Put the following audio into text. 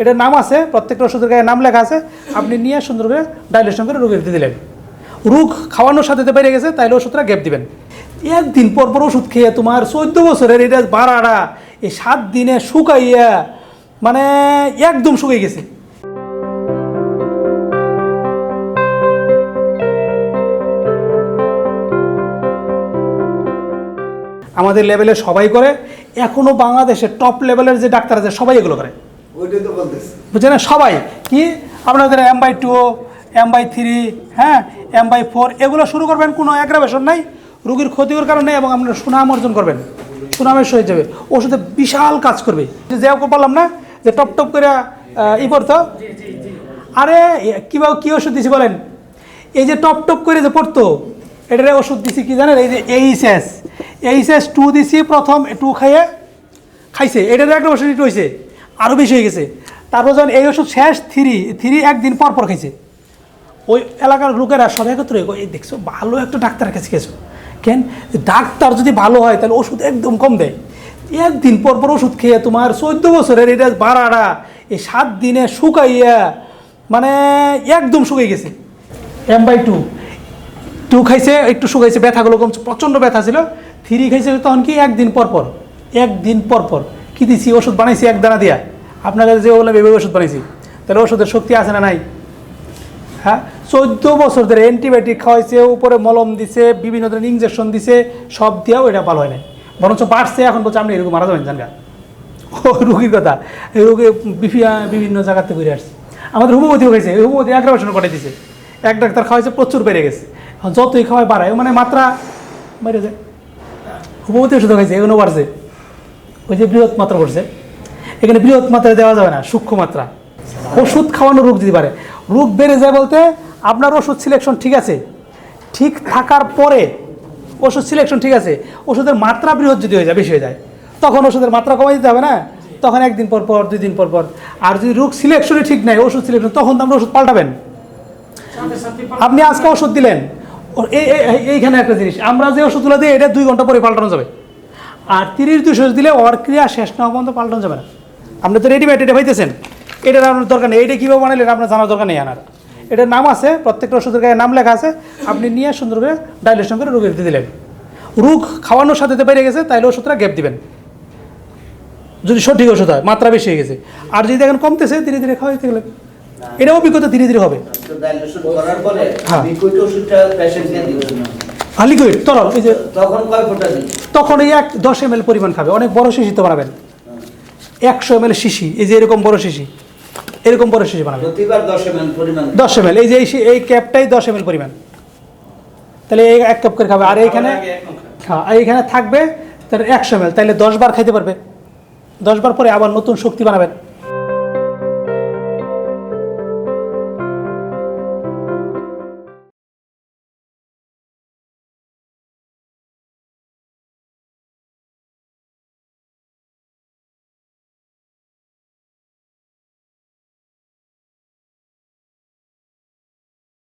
এটার নাম আছে, প্রত্যেকটা ওষুধের গায়ে নাম লেখা আছে। আপনি নিয়ে সুন্দর করে ডাইলেশন করে রোগীর দিলেন। রোগ খাওয়ানোর সাথে বেড়ে গেছে, তাইলে ওষুধটা গ্যাপ দিবেন। একদিন পর পর ওষুধ খেয়ে তোমার চোদ্দ বছরের এটা বাড়াটা এই সাত দিনে শুকাইয়া মানে একদম শুকিয়ে গেছে। আমাদের লেভেলে সবাই করে, এখনও বাংলাদেশে টপ লেভেলের যে ডাক্তার আছে, সবাই এগুলো করে। বুঝছেন সবাই, কি? আপনাদের M by two M by three হ্যাঁ? এম বাই ফোর এগুলো শুরু করবেন, কোনো অ্যাগ্রাভেশন নাই, রুগীর ক্ষতিকর কারণে এবং আপনারা সুনাম অর্জন করবেন। সুনামের সহিত যাবে। ওষুধে বিশাল কাজ করবে। যে বললাম না, যে টপ টপ করে ই করতো। আরে কীভাবে কী ওষুধ দিছি বলেন? এই যে টপ টপ করে যে পড়তো, এটার ওষুধ দিছি কি জানেন? এই যে এইচএস এইচএস টু দিছি, প্রথম টু খাইয়ে, খাইছে। এটার একটা ওষুধ হয়েছে আরও বেশি হয়ে গেছে। তারপর যখন এই ওষুধ শেষ, থ্রি থ্রি একদিন পর পর খাইছে। ওই এলাকার লোকেরা সব একত্র এই দেখছ, ভালো একটা ডাক্তারের কাছে গেছো। কেন? ডাক্তার যদি ভালো হয়, তাহলে ওষুধ একদম কম দেয়। একদিন পর পর ওষুধ খেয়ে তোমার চোদ্দ বছরের এটা বাড়াটা এই সাত দিনে শুকাইয়া মানে একদম শুকিয়ে গেছে। এম বাই টু টু খাইছে, একটু শুকাইছে, ব্যথাগুলো কমছে, প্রচণ্ড ব্যথা ছিল। থ্রি খাইছে তখন কি? একদিন পর পর। একদিন পর পর। কী দিছি? ওষুধ বানাইছি এক দানা দিয়া। আপনার কাছে যে বললাম, এভাবে ওষুধ বানাইছি। তাহলে ওষুধের শক্তি আছে না নাই? হ্যাঁ? চোদ্দ বছর ধরে অ্যান্টিবায়োটিক খাওয়াইছে, উপরে মলম দিছে, বিভিন্ন ধরনের ইঞ্জেকশন দিছে, সব দিয়েও এটা ভালো হয় নাই। বরঞ্চ বাড়ছে, এখন বলছে আপনি এরকম মারা যাবেন, জানগা। ও, রুগীর কথা। রোগে বিভি- বিভিন্ন জায়গার থেকে ঘুরে আসছে। আমাদের হোমিওপ্যাথিও খাইছে হোমিওপ্যাথি অ্যাগ্রাভেশন করে দিছে। এক ডাক্তার খাওয়াইছে, প্রচুর বেড়ে গেছে। যতই খাওয়াই বাড়ায় মানে মাত্রা বেড়ে যায়। হোমিওপ্যাথি ওষুধ খাইছে এগুলো বাড়ছে। ওই যে বৃহৎ মাত্রা করছে এখানে বৃহৎ মাত্রা দেওয়া যাবে না, সূক্ষ্ম মাত্রা। ওষুধ খাওয়ানো রোগ দিতে পারে রোগ বেড়ে যায় বলতে আপনার ওষুধ সিলেকশন ঠিক আছে, ঠিক থাকার পরে ওষুধ সিলেকশন ঠিক আছে, ওষুধের মাত্রা বৃহৎ যদি হয়ে যায়, বেশি হয়ে যায়, তখন ওষুধের মাত্রা কমাই দিতে হবে না? তখন একদিন পর পর, দুই দিন পর পর। আর যদি রোগ সিলেকশনই ঠিক নাই, ওষুধ সিলেকশন তখন তো আমরা ওষুধ পাল্টাবেন। আপনি আজকে ওষুধ দিলেন। এইখানে একটা জিনিস, আমরা যে ওষুধগুলো দিই, এটা দুই ঘণ্টা পরে পাল্টানো যাবে। আর তিরিশ দুশো দিলে ওর ক্রিয়া শেষ না পর্যন্ত পাল্টানো যাবে না। আপনি তো রেডিমেড এটা পাইতেছেন। এটার আপনার দরকার নেই। এটা কীভাবে বানাইলেন আপনার জানার দরকার নেই আনার। এটার নাম আছে প্রত্যেকটা ওষুধের গায়ে নাম লেখা আছে। আপনি নিয়ে সুন্দর করে ডাইলেশন করে রোগীর দিয়ে দিলেন। রোগ খাওয়ানোর সাথে বেড়ে গেছে তাইলে ওষুধটা গ্যাপ দিবেন। যদি সঠিক ওষুধ হয় মাত্রা বেশি হয়ে গেছে। আর যদি দেখেন কমতেছে ধীরে ধীরে খাওয়াইতে গেলে এটা অভিজ্ঞতা ধীরে ধীরে হবে। হ্যাঁ। লিকুইড ওষুধটা লিকুইড তরল এই যে তখন কয় ফোঁটা তখন এই এক দশ এম পরিমাণ খাবে। অনেক বড় শিশি তো বানাবেন। একশো এম শিশি এই যে এরকম বড় শিশি এরকম বড় শিশি বানাবেন। প্রতিবার দশ এম পরিমাণ দশ এম এই যে এই শি- এই ক্যাপটাই দশ এম পরিমাণ। তাহলে এই এক কাপ করে খাবে। আর এইখানে হ্যাঁ আর এইখানে থাকবে তাহলে একশো এম তাহলে দশ বার খাইতে পারবে। দশ বার পরে আবার নতুন শক্তি বানাবেন।